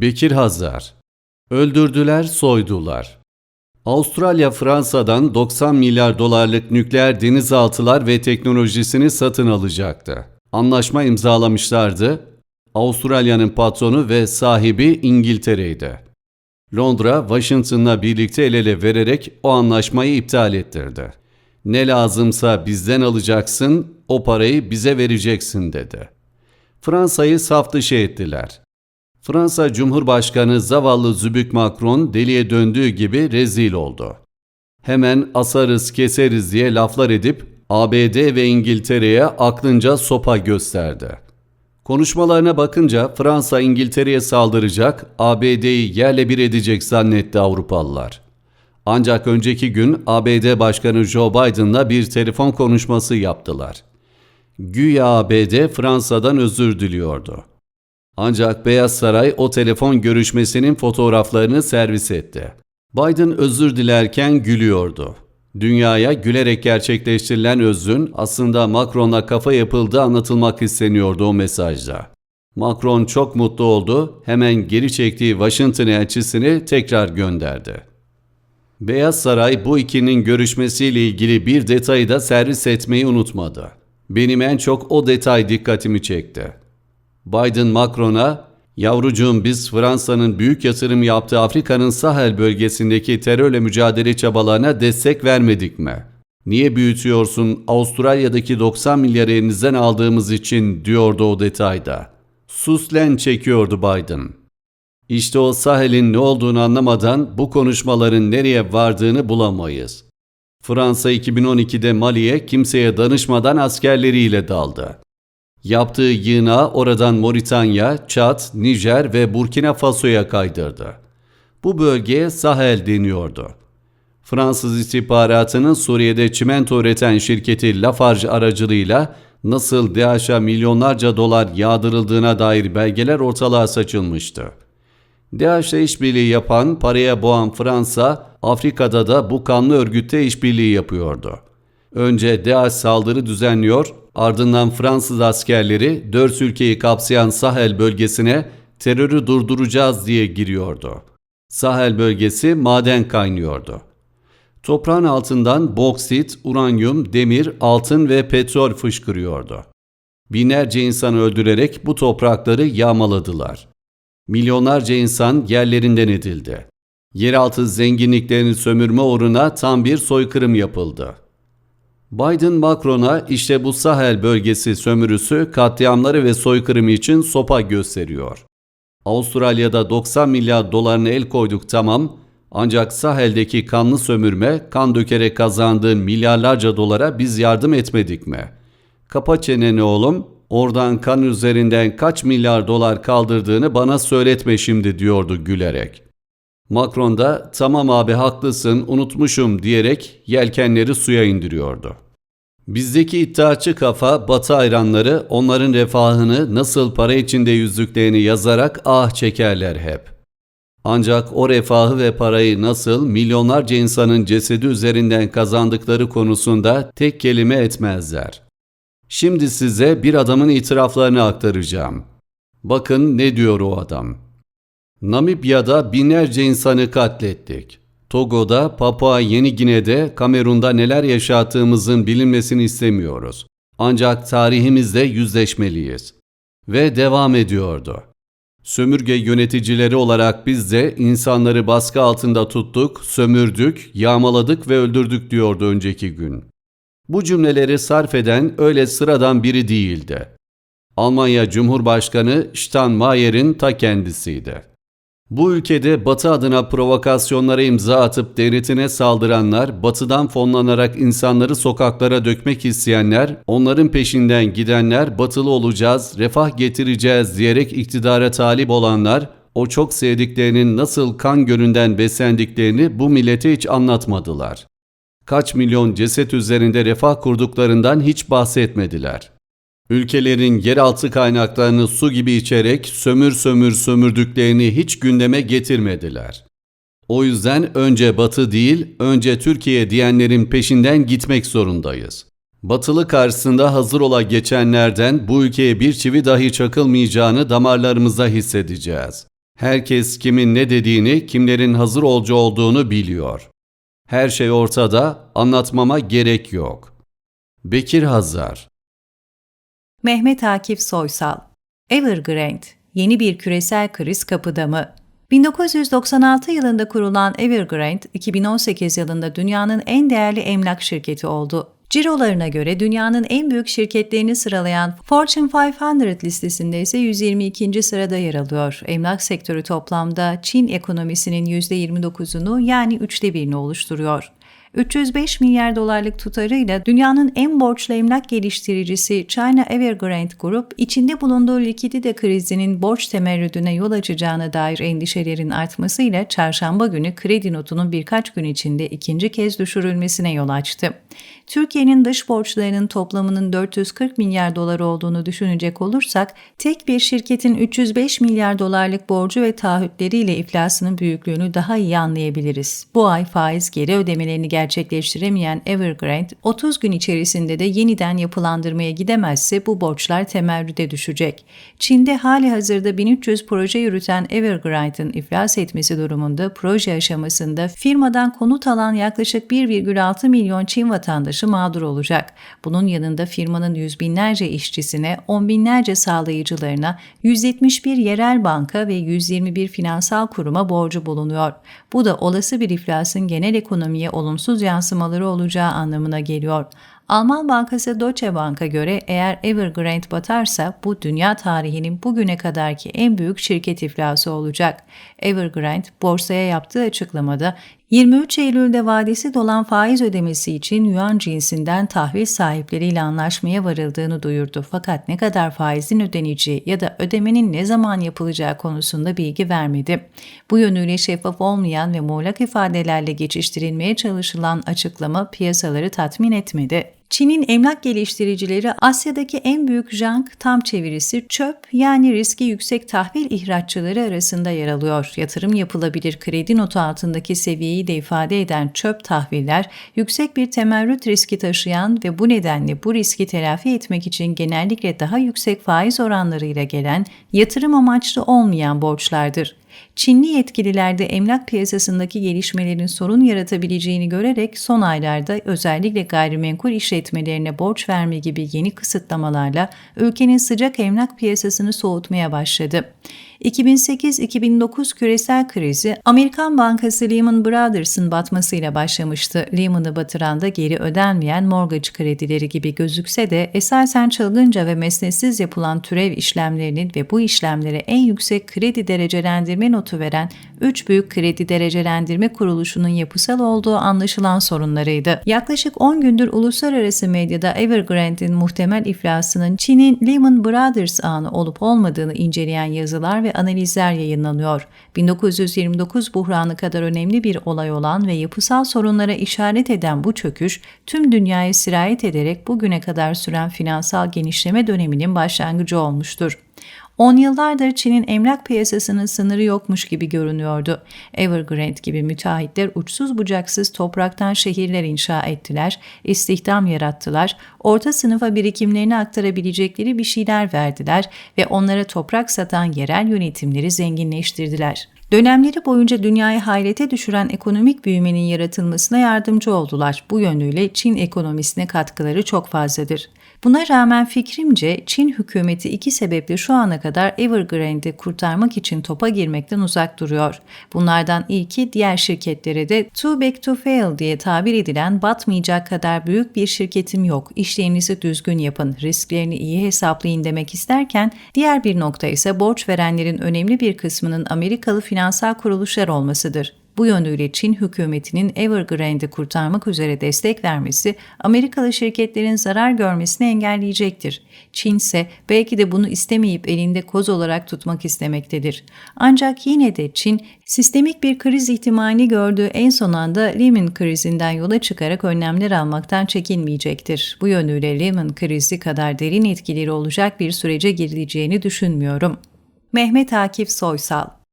Bekir Hazar Öldürdüler, soydular. Avustralya Fransa'dan 90 milyar dolarlık nükleer denizaltılar ve teknolojisini satın alacaktı. Anlaşma imzalamışlardı. Avustralya'nın patronu ve sahibi İngiltere'ydi. Londra, Washington'la birlikte el ele vererek o anlaşmayı iptal ettirdi. Ne lazımsa bizden alacaksın, o parayı bize vereceksin dedi. Fransa'yı saf dışı ettiler. Fransa Cumhurbaşkanı zavallı Zübük Macron deliye döndüğü gibi rezil oldu. Hemen asarız keseriz diye laflar edip ABD ve İngiltere'ye aklınca sopa gösterdi. Konuşmalarına bakınca Fransa İngiltere'ye saldıracak, ABD'yi yerle bir edecek zannetti Avrupalılar. Ancak önceki gün ABD Başkanı Joe Biden'la bir telefon konuşması yaptılar. Güya ABD Fransa'dan özür diliyordu. Ancak Beyaz Saray o telefon görüşmesinin fotoğraflarını servis etti. Biden özür dilerken gülüyordu. Dünyaya gülerek gerçekleştirilen özrün aslında Macron'la kafa yapıldığı anlatılmak isteniyordu o mesajda. Macron çok mutlu oldu, hemen geri çektiği Washington elçisini tekrar gönderdi. Beyaz Saray bu ikinin görüşmesiyle ilgili bir detayı da servis etmeyi unutmadı. Benim en çok o detay dikkatimi çekti. Biden Macron'a Yavrucuğum biz Fransa'nın büyük yatırım yaptığı Afrika'nın Sahel bölgesindeki terörle mücadele çabalarına destek vermedik mi? Niye büyütüyorsun Avustralya'daki 90 milyar elinizden aldığımız için diyordu o detayda. Suslen çekiyordu Biden. İşte o Sahel'in ne olduğunu anlamadan bu konuşmaların nereye vardığını bulamayız. Fransa 2012'de Mali'ye kimseye danışmadan askerleriyle daldı. Yaptığı yığına oradan Moritanya, Çad, Nijer ve Burkina Faso'ya kaydırdı. Bu bölgeye Sahel deniyordu. Fransız istihbaratının Suriye'de çimento üreten şirketi Lafarge aracılığıyla nasıl DAEŞ'a milyonlarca dolar yağdırıldığına dair belgeler ortalığa saçılmıştı. DAEŞ'le işbirliği yapan, paraya boğan Fransa, Afrika'da da bu kanlı örgütte işbirliği yapıyordu. Önce DAEŞ saldırı düzenliyor, ardından Fransız askerleri dört ülkeyi kapsayan Sahel bölgesine terörü durduracağız diye giriyordu. Sahel bölgesi maden kaynıyordu. Toprağın altından boksit, uranyum, demir, altın ve petrol fışkırıyordu. Binlerce insan öldürerek bu toprakları yağmaladılar. Milyonlarca insan yerlerinden edildi. Yeraltı zenginliklerini sömürme uğruna tam bir soykırım yapıldı. Biden Macron'a işte bu Sahel bölgesi sömürüsü, katliamları ve soykırımı için sopa gösteriyor. Avustralya'da 90 milyar dolarını el koyduk tamam ancak Sahel'deki kanlı sömürme, kan dökerek kazandığın milyarlarca dolara biz yardım etmedik mi? Kapa çeneni oğlum, oradan kan üzerinden kaç milyar dolar kaldırdığını bana söyletme şimdi diyordu gülerek. Macron da tamam abi haklısın unutmuşum diyerek yelkenleri suya indiriyordu. Bizdeki iddiaçı kafa batı hayranları onların refahını nasıl para içinde yüzdüklerini yazarak ah çekerler hep. Ancak o refahı ve parayı nasıl milyonlarca insanın cesedi üzerinden kazandıkları konusunda tek kelime etmezler. Şimdi size bir adamın itiraflarını aktaracağım. Bakın ne diyor o adam. Namibya'da binlerce insanı katlettik. Togo'da, Papua Yeni Gine'de, Kamerun'da neler yaşattığımızın bilinmesini istemiyoruz. Ancak tarihimizle yüzleşmeliyiz. Ve devam ediyordu. Sömürge yöneticileri olarak biz de insanları baskı altında tuttuk, sömürdük, yağmaladık ve öldürdük diyordu önceki gün. Bu cümleleri sarf eden öyle sıradan biri değildi. Almanya Cumhurbaşkanı Steinmeier'in ta kendisiydi. Bu ülkede Batı adına provokasyonlara imza atıp devletine saldıranlar, Batı'dan fonlanarak insanları sokaklara dökmek isteyenler, onların peşinden gidenler, Batılı olacağız, refah getireceğiz diyerek iktidara talip olanlar, o çok sevdiklerinin nasıl kan gölünden beslendiklerini bu millete hiç anlatmadılar. Kaç milyon ceset üzerinde refah kurduklarından hiç bahsetmediler. Ülkelerin yeraltı kaynaklarını su gibi içerek sömür sömür sömürdüklerini hiç gündeme getirmediler. O yüzden önce Batı değil, önce Türkiye diyenlerin peşinden gitmek zorundayız. Batılı karşısında hazır ola geçenlerden bu ülkeye bir çivi dahi çakılmayacağını damarlarımızda hissedeceğiz. Herkes kimin ne dediğini, kimlerin hazır olcu olduğunu biliyor. Her şey ortada, anlatmama gerek yok. Bekir Hazar Mehmet Akif Soysal Evergrande, yeni bir küresel kriz kapıda mı? 1996 yılında kurulan Evergrande, 2018 yılında dünyanın en değerli emlak şirketi oldu. Cirolarına göre dünyanın en büyük şirketlerini sıralayan Fortune 500 listesinde ise 122. sırada yer alıyor. Emlak sektörü toplamda Çin ekonomisinin %29'unu yani üçte birini oluşturuyor. 305 milyar dolarlık tutarıyla dünyanın en borçlu emlak geliştiricisi China Evergrande Group, içinde bulunduğu likidite krizinin borç temerrüdüne yol açacağına dair endişelerin artmasıyla çarşamba günü kredi notunun birkaç gün içinde ikinci kez düşürülmesine yol açtı. Türkiye'nin dış borçlarının toplamının 440 milyar dolar olduğunu düşünecek olursak, tek bir şirketin 305 milyar dolarlık borcu ve taahhütleriyle iflasının büyüklüğünü daha iyi anlayabiliriz. Bu ay faiz geri ödemelerini gerçekleştiremeyen Evergrande, 30 gün içerisinde de yeniden yapılandırmaya gidemezse bu borçlar temerrüde düşecek. Çin'de hali hazırda 1300 proje yürüten Evergrande'ın iflas etmesi durumunda proje aşamasında firmadan konut alan yaklaşık 1,6 milyon Çin vatandaşı mağdur olacak. Bunun yanında firmanın yüz binlerce işçisine, on binlerce sağlayıcılarına, 171 yerel banka ve 121 finansal kuruma borcu bulunuyor. Bu da olası bir iflasın genel ekonomiye olumsuz yansımaları olacağı anlamına geliyor. Alman bankası Deutsche Bank'a göre eğer Evergrande batarsa bu dünya tarihinin bugüne kadarki en büyük şirket iflası olacak. Evergrande borsaya yaptığı açıklamada 23 Eylül'de vadesi dolan faiz ödemesi için yuan cinsinden tahvil sahipleriyle anlaşmaya varıldığını duyurdu. Fakat ne kadar faizin ödeneceği ya da ödemenin ne zaman yapılacağı konusunda bilgi vermedi. Bu yönüyle şeffaf olmayan ve muğlak ifadelerle geçiştirilmeye çalışılan açıklama piyasaları tatmin etmedi. Çin'in emlak geliştiricileri Asya'daki en büyük jank tam çevirisi çöp yani riski yüksek tahvil ihraççıları arasında yer alıyor. Yatırım yapılabilir kredi notu altındaki seviyeyi de ifade eden çöp tahviller yüksek bir temerrüt riski taşıyan ve bu nedenle bu riski telafi etmek için genellikle daha yüksek faiz oranlarıyla gelen yatırım amaçlı olmayan borçlardır. Çinli yetkililer de emlak piyasasındaki gelişmelerin sorun yaratabileceğini görerek son aylarda özellikle gayrimenkul işletmelerine borç verme gibi yeni kısıtlamalarla ülkenin sıcak emlak piyasasını soğutmaya başladı. 2008-2009 küresel krizi Amerikan bankası Lehman Brothers'ın batmasıyla başlamıştı. Lehman'ı batıran da geri ödenmeyen mortgage kredileri gibi gözükse de esasen çılgınca ve mesnetsiz yapılan türev işlemlerinin ve bu işlemlere en yüksek kredi derecelendirme notu veren 3 büyük kredi derecelendirme kuruluşunun yapısal olduğu anlaşılan sorunlarıydı. Yaklaşık 10 gündür uluslararası medyada Evergrande'in muhtemel iflasının Çin'in Lehman Brothers anı olup olmadığını inceleyen yazılar ve analizler yayınlanıyor. 1929 buhranı kadar önemli bir olay olan ve yapısal sorunlara işaret eden bu çöküş tüm dünyaya sirayet ederek bugüne kadar süren finansal genişleme döneminin başlangıcı olmuştur. 10 yıllardır Çin'in emlak piyasasının sınırı yokmuş gibi görünüyordu. Evergrande gibi müteahhitler uçsuz bucaksız topraktan şehirler inşa ettiler, istihdam yarattılar, orta sınıfa birikimlerini aktarabilecekleri bir şeyler verdiler ve onlara toprak satan yerel yönetimleri zenginleştirdiler. Dönemleri boyunca dünyayı hayrete düşüren ekonomik büyümenin yaratılmasına yardımcı oldular. Bu yönüyle Çin ekonomisine katkıları çok fazladır. Buna rağmen fikrimce Çin hükümeti iki sebeple şu ana kadar Evergrande'i kurtarmak için topa girmekten uzak duruyor. Bunlardan ilki diğer şirketlere de too big to fail diye tabir edilen batmayacak kadar büyük bir şirketim yok, işlerinizi düzgün yapın, risklerini iyi hesaplayın demek isterken diğer bir nokta ise borç verenlerin önemli bir kısmının Amerikalı finansal kuruluşlar olmasıdır. Bu yönüyle Çin hükümetinin Evergrande'i kurtarmak üzere destek vermesi Amerikalı şirketlerin zarar görmesini engelleyecektir. Çin ise belki de bunu istemeyip elinde koz olarak tutmak istemektedir. Ancak yine de Çin sistemik bir kriz ihtimali gördüğü en son anda Lehman krizinden yola çıkarak önlemler almaktan çekinmeyecektir. Bu yönüyle Lehman krizi kadar derin etkileri olacak bir sürece girileceğini düşünmüyorum. Mehmet Akif Soysal